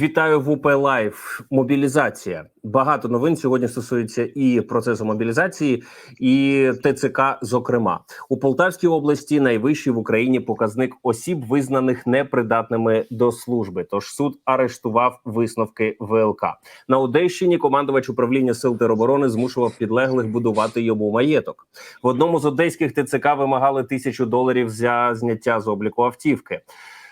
Вітаю в УП Лайф. Мобілізація. Багато новин сьогодні стосується і процесу мобілізації, і ТЦК. Зокрема, у Полтавській області найвищий в Україні показник осіб, визнаних непридатними до служби. Тож суд арештував висновки ВЛК на Одещині. Командувач управління сил тероборони змушував підлеглих будувати йому маєток. В одному з одеських ТЦК вимагали тисячу доларів за зняття з обліку автівки.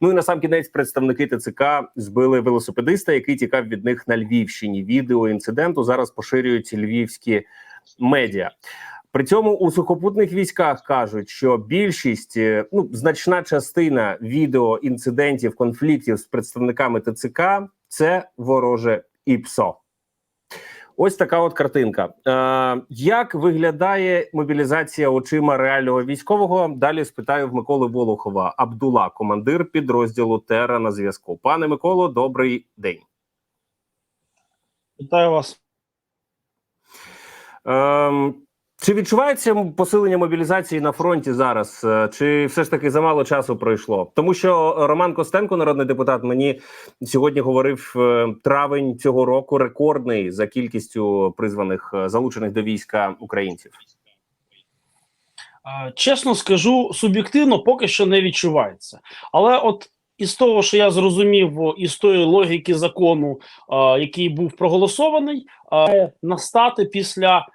Ну і на сам кінець представники ТЦК збили велосипедиста, який тікав від них на Львівщині. Відео інциденту зараз поширюють львівські медіа. При цьому у сухопутних військах кажуть, що більшість, е, ну значна частина відео інцидентів конфліктів з представниками ТЦК це вороже ІПСО. Ось така от картинка. Е, як виглядає мобілізація очима реального військового? Далі спитаю в Миколи Волохова, Абдула, командир підрозділу Тера на зв'язку. Пане Миколо, добрий день. Вітаю вас. Е, чи відчувається посилення мобілізації на фронті зараз? Е, Чи все ж таки замало часу пройшло? Тому що Роман Костенко, народний депутат, мені сьогодні говорив е, травень цього року рекордний за кількістю призваних е, залучених до війська українців. Чесно скажу, суб'єктивно поки що не відчувається. Але от із того, що я зрозумів, із тої логіки закону, який був проголосований, настати після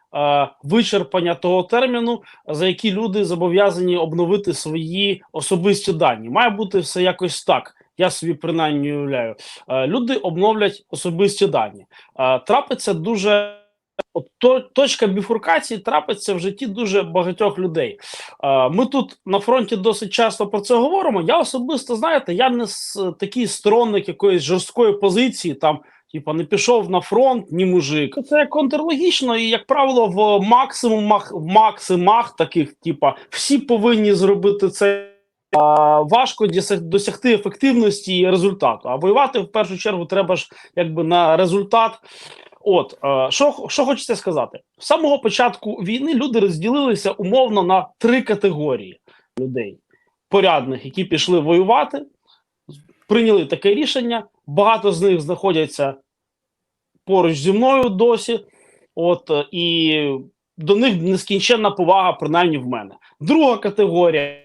вичерпання того терміну, за який люди зобов'язані обновити свої особисті дані. Має бути все якось так. Я собі принаймні уявляю. Е, люди обновлять особисті дані. Е, трапиться дуже. От то, точка біфуркації трапиться в житті дуже багатьох людей. Е, ми тут на фронті досить часто про це говоримо. Я особисто знаєте, я не такий сторонник якоїсь жорсткої позиції, там, типа, не пішов на фронт, ні мужик. Це контрлогічно, і, як правило, в максимумах, в максимах таких, типа, всі повинні зробити це. А, важко досягти ефективності і результату. А воювати в першу чергу треба ж якби на результат. От що, що хочеться сказати, з самого початку війни люди розділилися умовно на три категорії людей: порядних, які пішли воювати, прийняли таке рішення. Багато з них знаходяться поруч зі мною досі. От е, і до них нескінченна повага, принаймні в мене. Друга категорія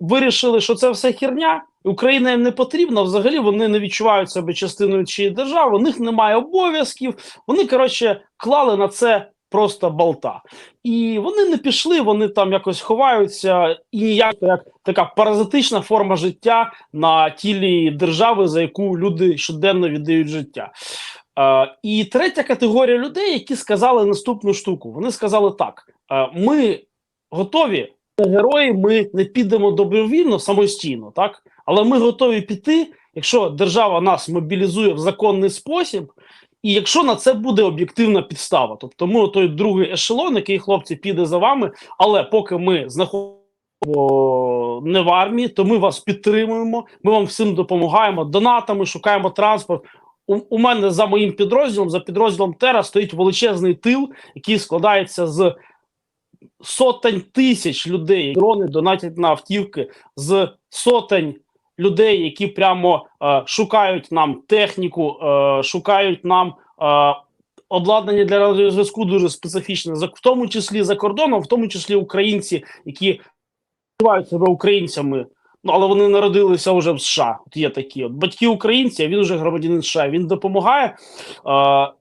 вирішили, що це все херня. Україна їм не потрібна. Взагалі вони не відчувають себе частиною чиєї держави. У них немає обов'язків. Вони коротше клали на це просто болта. І вони не пішли. Вони там якось ховаються, і ніяк як така паразитична форма життя на тілі держави, за яку люди щоденно віддають життя. Е, і третя категорія людей, які сказали наступну штуку. Вони сказали так: е, ми готові. Герої, ми не підемо добровільно самостійно, так але ми готові піти, якщо держава нас мобілізує в законний спосіб, і якщо на це буде об'єктивна підстава. Тобто, ми той другий ешелон, який хлопці піде за вами, але поки ми знаходимося не в армії, то ми вас підтримуємо. Ми вам всім допомагаємо донатами, шукаємо транспорт. У, у мене за моїм підрозділом, за підрозділом Тера, стоїть величезний тил, який складається з сотень тисяч людей, дрони донатять на автівки з сотень людей, які прямо е, шукають нам техніку, е, шукають нам е, обладнання для радіозв'язку дуже специфічне, в тому числі за кордоном, в тому числі українці, які називають себе українцями. Ну, але вони народилися вже в США. От є такі от батьки українці, а він вже громадянин США. Він допомагає. Е,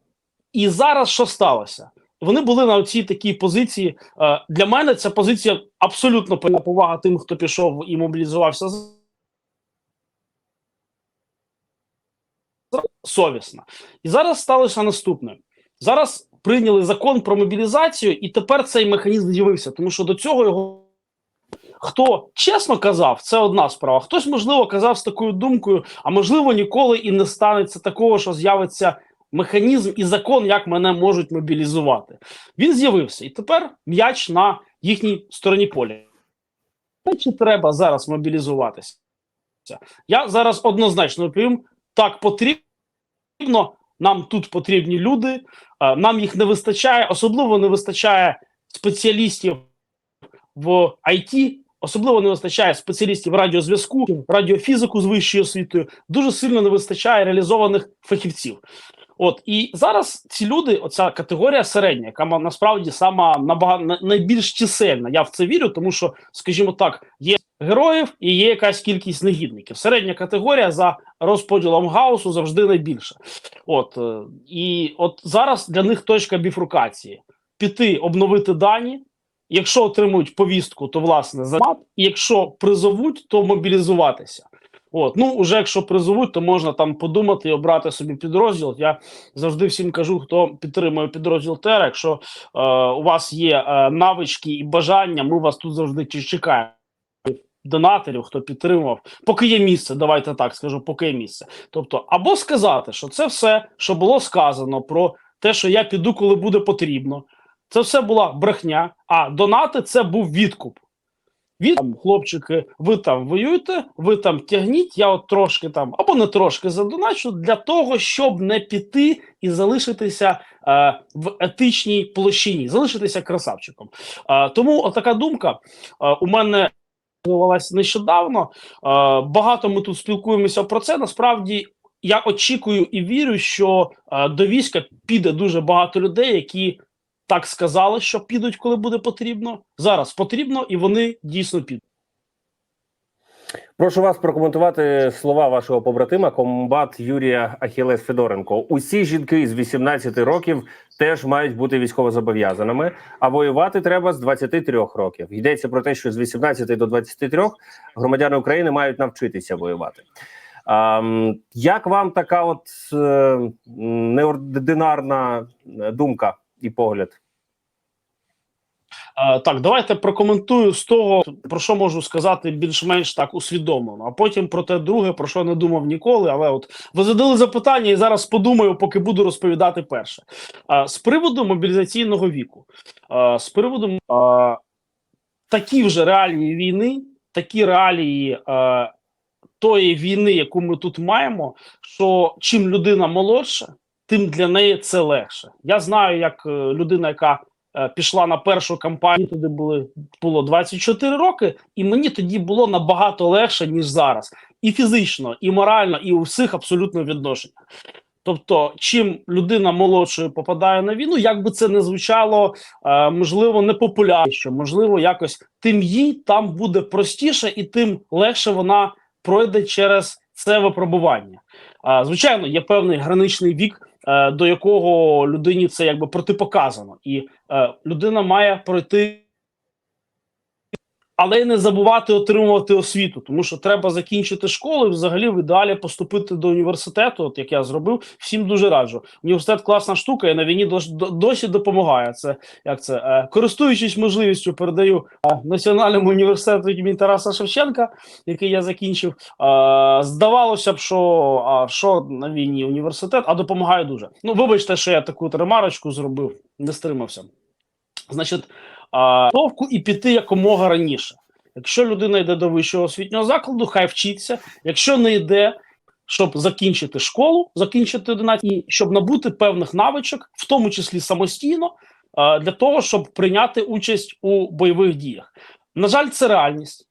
і зараз що сталося? Вони були на цій такій позиції. Е, для мене ця позиція абсолютно повага тим, хто пішов і мобілізувався совісна. І зараз сталося наступне: зараз прийняли закон про мобілізацію, і тепер цей механізм з'явився, тому що до цього його. Хто чесно казав, це одна справа. Хтось, можливо, казав з такою думкою, а можливо, ніколи і не станеться такого, що з'явиться механізм і закон, як мене можуть мобілізувати. Він з'явився, і тепер м'яч на їхній стороні поля. Чи треба зараз мобілізуватися? Я зараз однозначно відповім: так потрібно. Нам тут потрібні люди, нам їх не вистачає, особливо не вистачає спеціалістів в IT, особливо не вистачає спеціалістів радіозв'язку, радіофізику з вищою освітою. Дуже сильно не вистачає реалізованих фахівців. От і зараз ці люди, оця категорія середня, яка насправді сама набагато на- найбільш чисельна. Я в це вірю, тому що, скажімо так, є героїв і є якась кількість негідників. Середня категорія за розподілом гаусу завжди найбільша. От е, і от зараз для них точка біфрукації: піти обновити дані. Якщо отримують повістку, то власне за мат, і якщо призовуть, то мобілізуватися. От, ну уже якщо призовуть, то можна там подумати і обрати собі підрозділ. Я завжди всім кажу, хто підтримує підрозділ ТЕР. Якщо е, у вас є е, навички і бажання, ми вас тут завжди чекаємо. Донаторів, хто підтримував, поки є місце, давайте так скажу, поки є місце. Тобто, або сказати, що це все, що було сказано про те, що я піду, коли буде потрібно. Це все була брехня. А донати це був відкуп. Від хлопчики, ви там воюєте, ви там тягніть, я от трошки там або не трошки задоначу для того, щоб не піти і залишитися е, в етичній площині, залишитися красавчиком. Е, тому отака думка е, у мене нещодавно. Багато ми тут спілкуємося про це. Насправді я очікую і вірю, що до війська піде дуже багато людей, які так сказали, що підуть, коли буде потрібно. Зараз потрібно, і вони дійсно підуть. Прошу вас прокоментувати слова вашого побратима, комбат Юрія Ахілес Федоренко. Усі жінки з 18 років теж мають бути військовозобов'язаними, а воювати треба з 23 років. Йдеться про те, що з 18 до 23 громадяни України мають навчитися воювати. Як вам така от е, неординарна е, думка і погляд? Е, так, давайте прокоментую з того, про що можу сказати більш-менш так усвідомлено. А потім про те друге, про що не думав ніколи. Але от ви задали запитання, і зараз подумаю, поки буду розповідати перше. Е, з приводу мобілізаційного віку, е, з приводу такі вже реалії війни, такі реалії тої війни, яку ми тут маємо, що чим людина молодша, тим для неї це легше. Я знаю, як людина, яка пішла на першу кампанію, туди були було 24 роки, і мені тоді було набагато легше, ніж зараз, і фізично, і морально, і у всіх абсолютно відношеннях. Тобто, чим людина молодшою попадає на війну, як би це не звучало, е, можливо, непопулярніше, можливо, якось тим їй там буде простіше, і тим легше вона пройде через це випробування. Е, звичайно, є певний граничний вік, е, до якого людині це якби протипоказано, і е, людина має пройти. Але й не забувати отримувати освіту, тому що треба закінчити школу і взагалі в ідеалі поступити до університету, от як я зробив. Всім дуже раджу. Університет класна штука, і на війні досі допомагає. Це як це е, користуючись можливістю, передаю е, національному університету імені Тараса Шевченка, який я закінчив. Е, здавалося б, що а що на війні університет, а допомагає дуже. Ну, вибачте, що я таку ремарочку зробив, не стримався. Значить, а, і піти якомога раніше. Якщо людина йде до вищого освітнього закладу, хай вчиться. Якщо не йде, щоб закінчити школу, закінчити 11, і щоб набути певних навичок, в тому числі самостійно, для того, щоб прийняти участь у бойових діях. На жаль, це реальність.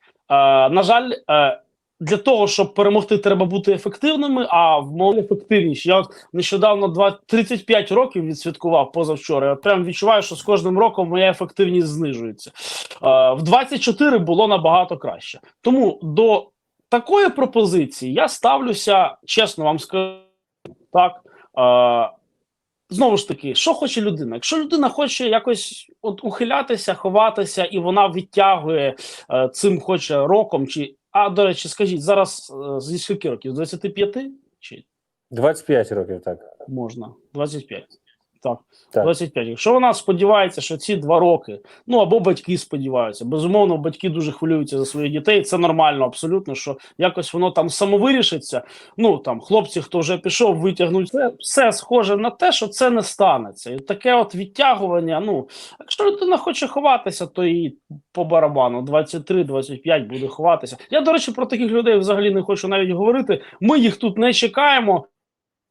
На жаль, е, для того, щоб перемогти, треба бути ефективними, а в ефективніші. Я нещодавно два- 35 років відсвяткував позавчора. Я прям відчуваю, що з кожним роком моя ефективність знижується. Е, в 24 було набагато краще. Тому до такої пропозиції я ставлюся, чесно вам скажу, так. Е, Знову ж таки, що хоче людина? Якщо людина хоче якось от ухилятися, ховатися, і вона відтягує е, цим хоче роком, чи а до речі, скажіть зараз е, зі скільки років? З 25 чи 25 років, так. можна? 25. Так, Так. 25. Якщо вона сподівається, що ці два роки, ну або батьки сподіваються, безумовно, батьки дуже хвилюються за своїх дітей. Це нормально, абсолютно, що якось воно там самовирішиться. Ну там хлопці, хто вже пішов, витягнуть це, все схоже на те, що це не станеться. І таке от відтягування. Ну, якщо людина хоче ховатися, то і по барабану 23-25 буде ховатися. Я, до речі, про таких людей взагалі не хочу навіть говорити. Ми їх тут не чекаємо.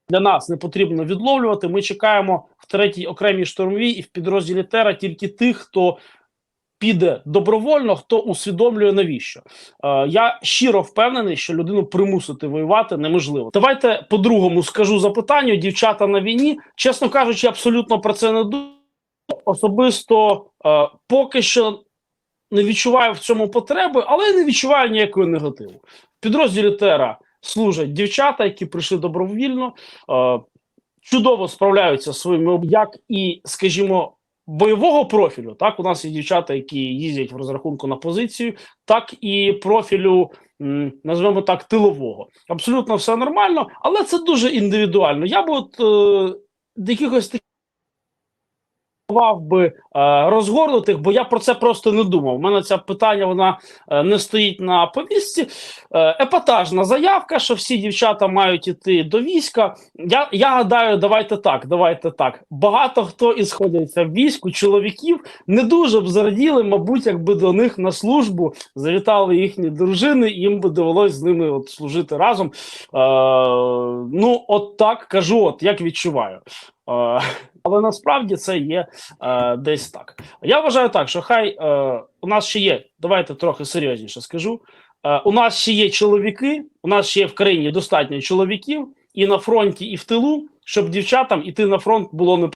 Для нас не потрібно відловлювати. Ми чекаємо в третій окремій штурмовій і в підрозділі Тера тільки тих, хто піде добровольно, хто усвідомлює навіщо. Е, я щиро впевнений, що людину примусити воювати неможливо. Давайте по-другому скажу запитанню: дівчата на війні, чесно кажучи, абсолютно про це не думаю. Особисто е, поки що не відчуваю в цьому потреби, але не відчуваю ніякого негативу. В підрозділі Тера служать дівчата, які прийшли добровільно, е, чудово справляються своїми як і, скажімо, бойового профілю. Так, у нас є дівчата, які їздять в розрахунку на позицію, так і профілю, назвемо так, тилового. Абсолютно все нормально, але це дуже індивідуально. Я б от е, якихось таких Вав би е, розгорнутих, бо я про це просто не думав. У мене це питання вона е, не стоїть на повістці. Е, епатажна заявка, що всі дівчата мають іти до війська. Я, я гадаю, давайте так. Давайте так. Багато хто із сходиться в війську, чоловіків не дуже б зраділи, мабуть, якби до них на службу завітали їхні дружини, і їм би довелось з ними от служити разом. Е, ну, от так кажу, от як відчуваю. Але насправді це є е, десь так. Я вважаю так, що хай е, у нас ще є, давайте трохи серйозніше скажу. Е, у нас ще є чоловіки, у нас ще є в країні достатньо чоловіків і на фронті, і в тилу, щоб дівчатам іти на фронт було не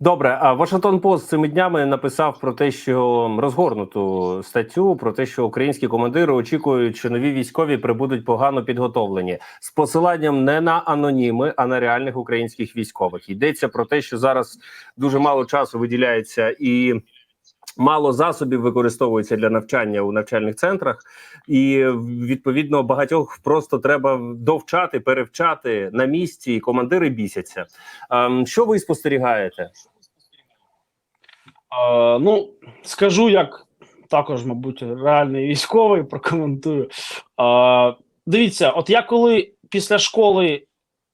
Добре, а Вашингтон Пост цими днями написав про те, що розгорнуту статтю про те, що українські командири очікують, що нові військові прибудуть погано підготовлені з посиланням не на аноніми, а на реальних українських військових. Йдеться про те, що зараз дуже мало часу виділяється і. Мало засобів використовується для навчання у навчальних центрах, і відповідно багатьох просто треба довчати, перевчати на місці. і Командири бісяться. Ем, що ви спостерігаєте? Е, ну, скажу, як також, мабуть, реальний військовий прокоментую. Е, дивіться, от я коли після школи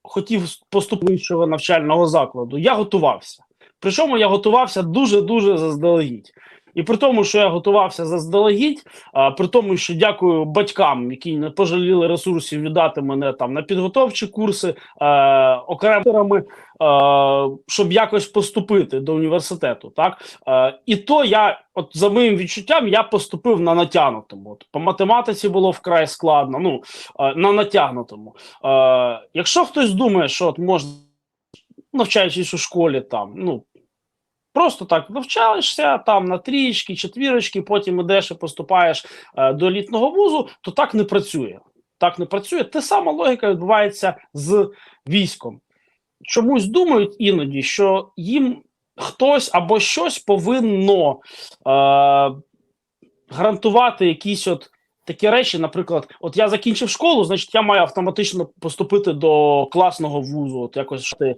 хотів поступити навчального закладу, я готувався. Причому я готувався дуже-дуже заздалегідь. І при тому, що я готувався заздалегідь, а, при тому, що дякую батькам, які не пожаліли ресурсів віддати мене там на підготовчі курси е, окремими, е, щоб якось поступити до університету. Так е, і то я, от за моїм відчуттям, я поступив на натягнутому. От, по математиці було вкрай складно. Ну е, на натягнутому. Е, якщо хтось думає, що от можна навчаючись у школі, там ну. Просто так навчаєшся там на трієчки, четвірочки, потім ідеш і поступаєш е, до елітного вузу, то так не працює. Так не працює. Те сама логіка відбувається з військом. Чомусь думають іноді, що їм хтось або щось повинно е, гарантувати якісь от такі речі. Наприклад, от я закінчив школу, значить, я маю автоматично поступити до класного вузу. От якось ти. Е,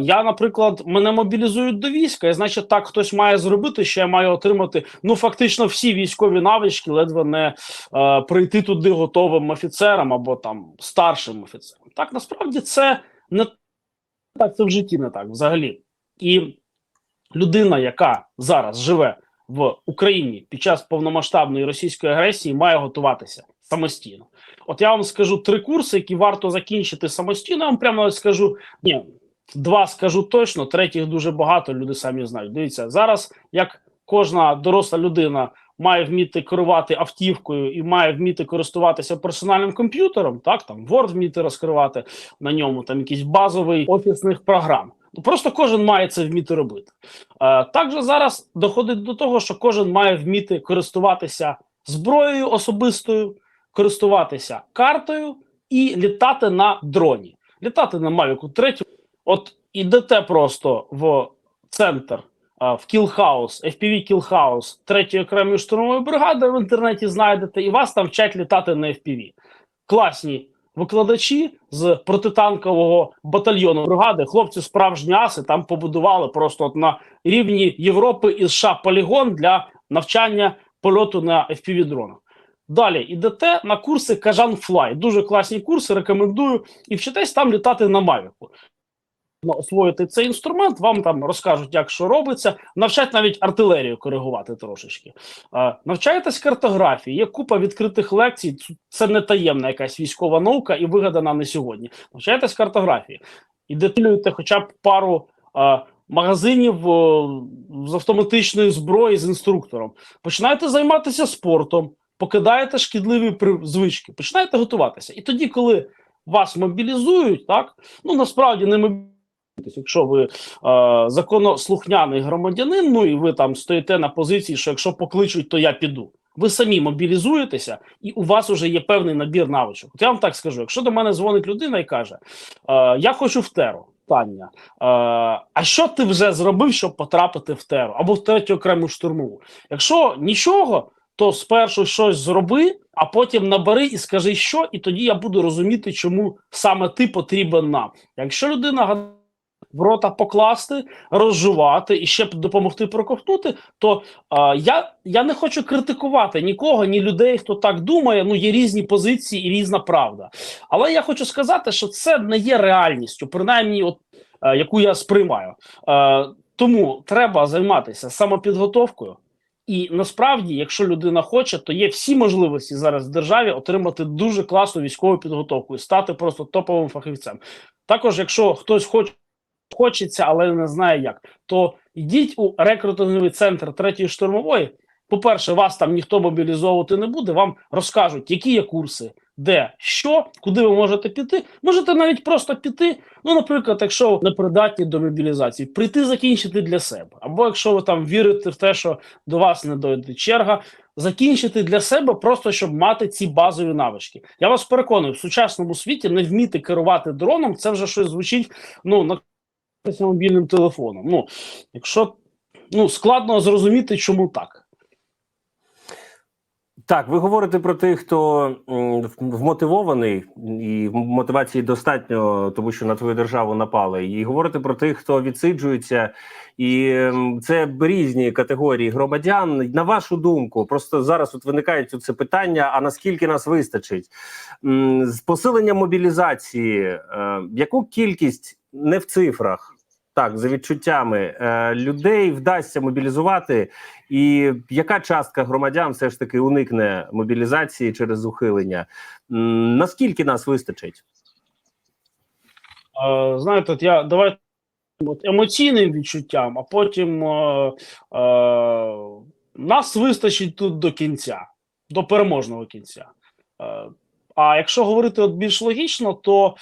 я, наприклад, мене мобілізують до війська, і значить, так хтось має зробити, що я маю отримати ну фактично всі військові навички, ледве не е, прийти туди готовим офіцером або там старшим офіцером. Так насправді це не так, це в житті не так взагалі. І людина, яка зараз живе в Україні під час повномасштабної російської агресії, має готуватися самостійно. От я вам скажу три курси, які варто закінчити самостійно. Я вам прямо скажу ні. Два скажу точно, третіх дуже багато. Люди самі знають. Дивіться зараз, як кожна доросла людина має вміти керувати автівкою і має вміти користуватися персональним комп'ютером, так там Word вміти розкривати на ньому, там якийсь базовий офісних програм. Ну просто кожен має це вміти робити. Е, також зараз доходить до того, що кожен має вміти користуватися зброєю особистою, користуватися картою і літати на дроні, літати на Мавіку 3. От ідете просто в центр в кілхаус, FPV кілхаус третьої окремої штурмової бригади в інтернеті знайдете, і вас там вчать літати на FPV. Класні викладачі з протитанкового батальйону бригади, хлопці справжні аси там побудували просто от на рівні Європи і США полігон для навчання польоту на FPV дронах. Далі ідете на курси Кажан Флай. Дуже класні курси, рекомендую. І вчитесь там літати на Мавіку. Освоїти цей інструмент, вам там розкажуть, як що робиться, навчать навіть артилерію коригувати трошечки. Е, навчаєтесь картографії, є купа відкритих лекцій. Це не таємна якась військова наука і вигадана не сьогодні. Навчаєтесь картографії і деталюєте хоча б пару е, магазинів з автоматичної зброї з інструктором. Починаєте займатися спортом, покидаєте шкідливі звички, починаєте готуватися. І тоді, коли вас мобілізують, так ну насправді не мобілізують, якщо ви е, законослухняний громадянин, ну і ви там стоїте на позиції, що якщо покличуть, то я піду. Ви самі мобілізуєтеся, і у вас вже є певний набір навичок. От я вам так скажу: якщо до мене дзвонить людина і каже: е, Я хочу в теру. Питання. Е, а що ти вже зробив, щоб потрапити в теру або в третю окрему штурмову? Якщо нічого, то спершу щось зроби, а потім набери і скажи, що, і тоді я буду розуміти, чому саме ти потрібен нам. Якщо людина в рота покласти, розжувати і ще допомогти проковтнути, то а, я, я не хочу критикувати нікого, ні людей, хто так думає. Ну є різні позиції і різна правда. Але я хочу сказати, що це не є реальністю, принаймні, от е, яку я сприймаю. Е, тому треба займатися самопідготовкою. І насправді, якщо людина хоче, то є всі можливості зараз в державі отримати дуже класну військову підготовку і стати просто топовим фахівцем. Також, якщо хтось хоче хочеться, але не знає як, то йдіть у рекрутинговий центр третьої штурмової. По-перше, вас там ніхто мобілізовувати не буде. Вам розкажуть, які є курси, де що, куди ви можете піти. Можете навіть просто піти. Ну, наприклад, якщо ви не придатні до мобілізації, прийти закінчити для себе. Або якщо ви там вірите в те, що до вас не дойде черга, закінчити для себе, просто щоб мати ці базові навички. Я вас переконую, в сучасному світі не вміти керувати дроном, це вже щось звучить ну на мобільним телефоном. Ну, якщо ну складно зрозуміти, чому так. Так, ви говорите про тих, хто вмотивований, і мотивації достатньо, тому що на твою державу напали. І говорите про тих, хто відсиджується, і це різні категорії громадян. На вашу думку, просто зараз от виникають це питання: а наскільки нас вистачить? З посиленням мобілізації, е, яку кількість не в цифрах? Так, за відчуттями е, людей вдасться мобілізувати, і яка частка громадян все ж таки уникне мобілізації через ухилення? Наскільки нас вистачить? Е, знаєте, от я давай от емоційним відчуттям, а потім е, е, нас вистачить тут до кінця, до переможного кінця. Е, а якщо говорити от більш логічно, то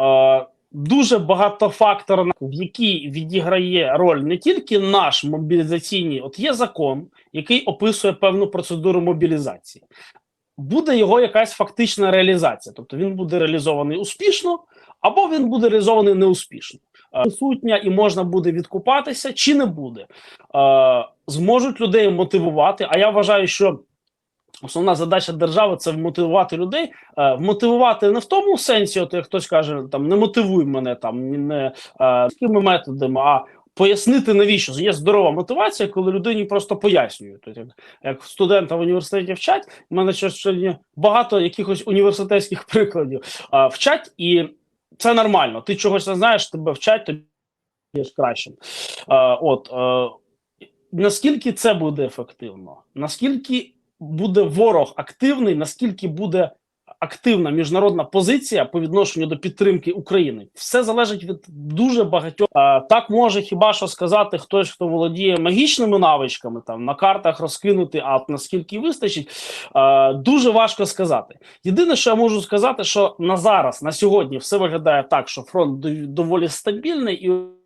е, дуже багатофакторна, в якій відіграє роль не тільки наш мобілізаційний, от є закон, який описує певну процедуру мобілізації. Буде його якась фактична реалізація, тобто він буде реалізований успішно, або він буде реалізований неуспішно. Е, Сутня і можна буде відкупатися, чи не буде. Е, Зможуть людей мотивувати. А я вважаю, що основна задача держави це вмотивувати людей. Е, Вмотивувати не в тому сенсі, от як хтось каже, там не мотивуй мене там не е, такими методами, а пояснити навіщо є здорова мотивація, коли людині просто пояснюють. Тобто, як, як студента в університеті вчать, у мене сьогодні багато якихось університетських прикладів е, вчать, і це нормально. Ти чогось не знаєш, тебе вчать, тобі ж кращим. Е, от е, наскільки це буде ефективно? Наскільки буде ворог активний, наскільки буде активна міжнародна позиція по відношенню до підтримки України? Все залежить від дуже багатьох. Так може хіба що сказати хтось, хто володіє магічними навичками, там на картах розкинути, а наскільки вистачить, дуже важко сказати. Єдине, що я можу сказати, що на зараз, на сьогодні, все виглядає так, що фронт доволі стабільний і.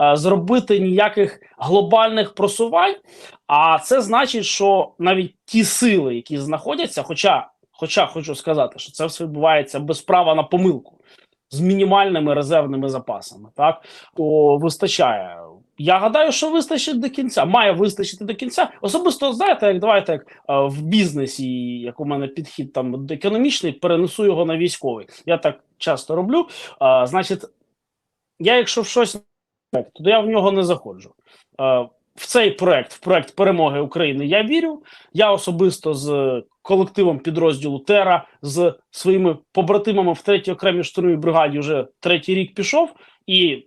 Е, Зробити ніяких глобальних просувань, а це значить, що навіть ті сили, які знаходяться, хоча, хоча хочу сказати, що це все відбувається без права на помилку з мінімальними резервними запасами, так то вистачає. Я гадаю, що вистачить до кінця. Має вистачити до кінця. Особисто знаєте, як давайте як е, в бізнесі, як у мене підхід там економічний, перенесу його на військовий. Я так часто роблю. Е, значить, я якщо в щось то я в нього не заходжу. Е, в цей проект, в проект перемоги України, я вірю. Я особисто з колективом підрозділу Тера, з своїми побратимами в третій окремій штурмовій бригаді вже третій рік пішов. І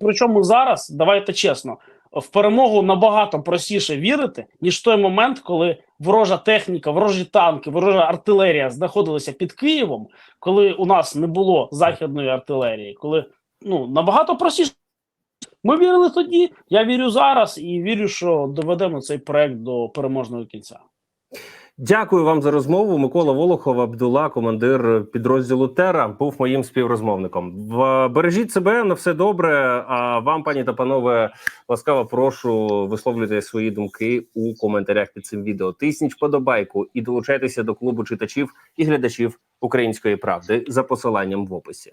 причому зараз, давайте чесно, в перемогу набагато простіше вірити, ніж той момент, коли ворожа техніка, ворожі танки, ворожа артилерія знаходилися під Києвом, коли у нас не було західної артилерії, коли ну набагато простіше Ми вірили тоді, я вірю зараз і вірю, що доведемо цей проект до переможного кінця. Дякую вам за розмову. Микола Волохов, Абдула, командир підрозділу Тера, був моїм співрозмовником. Бережіть себе на все добре. А вам, пані та панове, ласкаво прошу висловлюйте свої думки у коментарях під цим відео. Тисніть вподобайку і долучайтеся до клубу читачів і глядачів української правди за посиланням в описі.